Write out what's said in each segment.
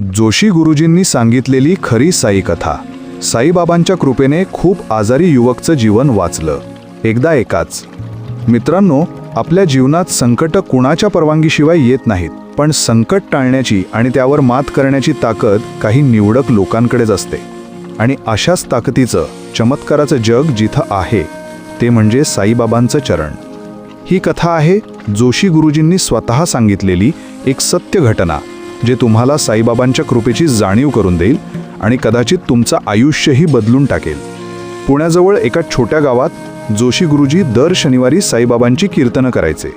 जोशी गुरुजींनी सांगितलेली खरी साई कथा. साईबाबांच्या कृपेने खूप आजारी युवकचं जीवन वाचलं. एकदा एकाच. मित्रांनो आपल्या जीवनात संकट कुणाच्या परवानगीशिवाय येत नाहीत पण संकट टाळण्याची आणि त्यावर मात करण्याची ताकद काही निवडक लोकांकडेच असते. आणि अशाच ताकदीचं चमत्काराचं जग जिथं आहे ते म्हणजे साईबाबांचं चरण. ही कथा आहे जोशी गुरुजींनी स्वतः सांगितलेली एक सत्य घटना. जे तुम्हाला साईबाबांच्या कृपेची जाणीव करून देईल आणि कदाचित तुमचं आयुष्यही बदलून टाकेल. पुण्याजवळ एका छोट्या गावात जोशी गुरुजी दर शनिवारी साईबाबांची कीर्तनं करायचे.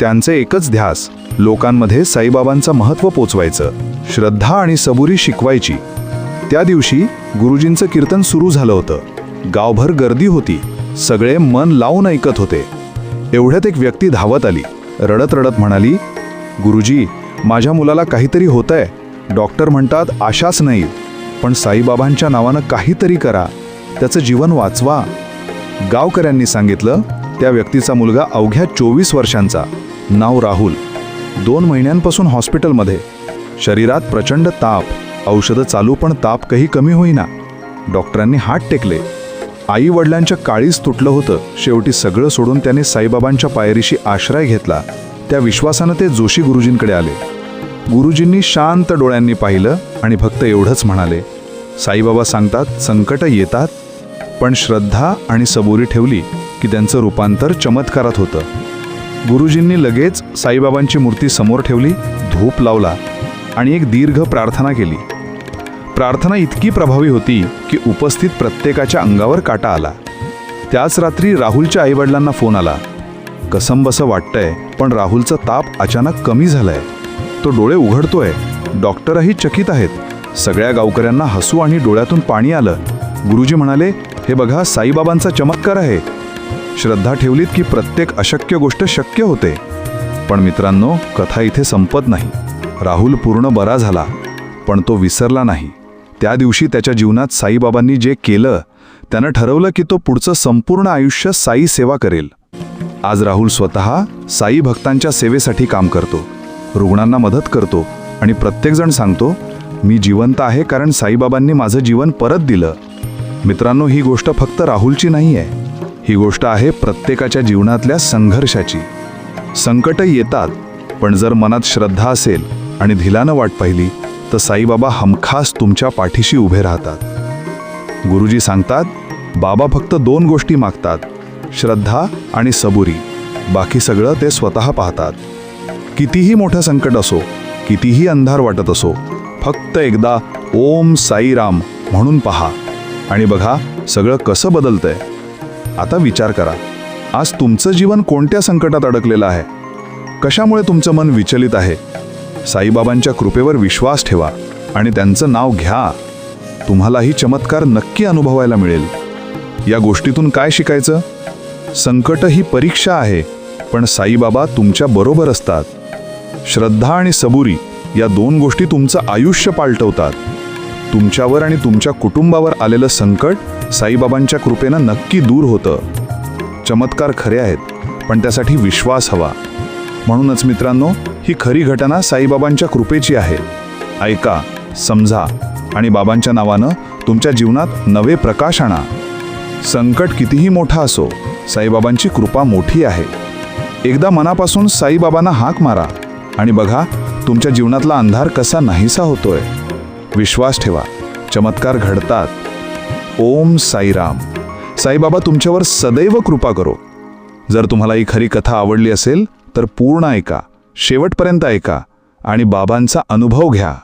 त्यांचे एकच ध्यास लोकांमध्ये साईबाबांचं महत्त्व पोचवायचं श्रद्धा आणि सबुरी शिकवायची. त्या दिवशी गुरुजींचं कीर्तन सुरू झालं होतं. गावभर गर्दी होती. सगळे मन लावून ऐकत होते. एवढ्यात एक व्यक्ती धावत आली. रडत रडत म्हणाली गुरुजी माझ्या मुलाला काहीतरी होतंय. डॉक्टर म्हणतात आशाच नाही. पण साईबाबांच्या नावानं काहीतरी करा. त्याचं जीवन वाचवा. गावकऱ्यांनी सांगितलं त्या व्यक्तीचा मुलगा अवघ्या चोवीस वर्षांचा. नाव राहुल. दोन महिन्यांपासून हॉस्पिटलमध्ये. शरीरात प्रचंड ताप. औषधं चालू पण ताप काही कमी होईना. डॉक्टरांनी हात टेकले. आई वडिलांच्या काळीच तुटलं होतं. शेवटी सगळं सोडून त्याने साईबाबांच्या पायरीशी आश्रय घेतला. त्या विश्वासानं ते जोशी गुरुजींकडे आले. गुरुजींनी शांत डोळ्यांनी पाहिलं आणि फक्त एवढंच म्हणाले साईबाबा सांगतात संकट येतात पण श्रद्धा आणि सबुरी ठेवली की त्यांचं रूपांतर चमत्कारात होतं. गुरुजींनी लगेच साईबाबांची मूर्ती समोर ठेवली धूप लावला आणि एक दीर्घ प्रार्थना केली. प्रार्थना इतकी प्रभावी होती की उपस्थित प्रत्येकाच्या अंगावर काटा आला. त्याच रात्री राहुलच्या आईवडिलांना फोन आला. कसंबसं वाटतंय पण राहुलचा ताप अचानक कमी झालाय. तो डोळे उघडतोय. डॉक्टरही चकित आहेत. सगळ्या गावकऱ्यांना हसू आणि डोळ्यातून पाणी आलं. गुरुजी म्हणाले हे बघा साईबाबांचा चमत्कार आहे. श्रद्धा ठेवलीत की प्रत्येक अशक्य गोष्ट शक्य होते. पण मित्रांनो कथा इथे संपत नाही. राहुल पूर्ण बरा झाला पण तो विसरला नाही. त्या दिवशी त्याच्या जीवनात साईबाबांनी जे केलं त्यानं ठरवलं की तो पुढचं संपूर्ण आयुष्य साई सेवा करेल. आज राहुल स्वतः साई भक्तांच्या सेवेसाठी काम करतो. रुग्णांना मदत करतो आणि प्रत्येकजण सांगतो मी जिवंत आहे कारण साईबाबांनी माझं जीवन परत दिलं. मित्रांनो ही गोष्ट फक्त राहुलची नाही आहे ही गोष्ट आहे प्रत्येकाच्या जीवनातल्या संघर्षाची. संकट येतात पण जर मनात श्रद्धा असेल आणि धिलानं वाट पाहिली तर साईबाबा हमखास तुमच्या पाठीशी उभे राहतात. गुरुजी सांगतात बाबा फक्त दोन गोष्टी मागतात श्रद्धा आणि सबुरी. बाकी सगळं ते स्वतः पाहतात. कितीही मोठं संकट असो कितीही अंधार वाटत असो फक्त एकदा ओम साईराम म्हणून पहा. आणि बघा सगळं कसं बदलतंय. आता विचार करा आज तुमचं जीवन कोणत्या संकटात अडकलेलं आहे? कशामुळे तुमचं मन विचलित आहे? साईबाबांच्या कृपेवर विश्वास ठेवा आणि त्यांचं नाव घ्या. तुम्हालाही चमत्कार नक्की अनुभवायला मिळेल. या गोष्टीतून काय शिकायचं? संकट ही परीक्षा आहे पण साईबाबा तुमच्या बरोबर असतात. श्रद्धा आणि सबुरी या दोन गोष्टी तुमचं आयुष्य पालटवतात. तुमच्यावर आणि तुमच्या कुटुंबावर आलेलं संकट साईबाबांच्या कृपेनं नक्की दूर होतं. चमत्कार खरे आहेत पण त्यासाठी विश्वास हवा. म्हणूनच मित्रांनो ही खरी घटना साईबाबांच्या कृपेची आहे. ऐका समजा आणि बाबांच्या नावानं तुमच्या जीवनात नवे प्रकाश आणा. संकट कितीही मोठा असो साईबाबांची कृपा मोठी आहे. एकदा मनापासून साईबाबांना हाक मारा. आणि बघा तुमच्या जीवनातला अंधार कसा नाहीसा होतोय. विश्वास ठेवा चमत्कार घडतात. ओम साईराम. साईबाबा तुमच्यावर सदैव कृपा करो. जर तुम्हाला ही खरी कथा आवडली असेल तर पूर्ण ऐका शेवटपर्यंत ऐका आणि बाबांचा अनुभव घ्या.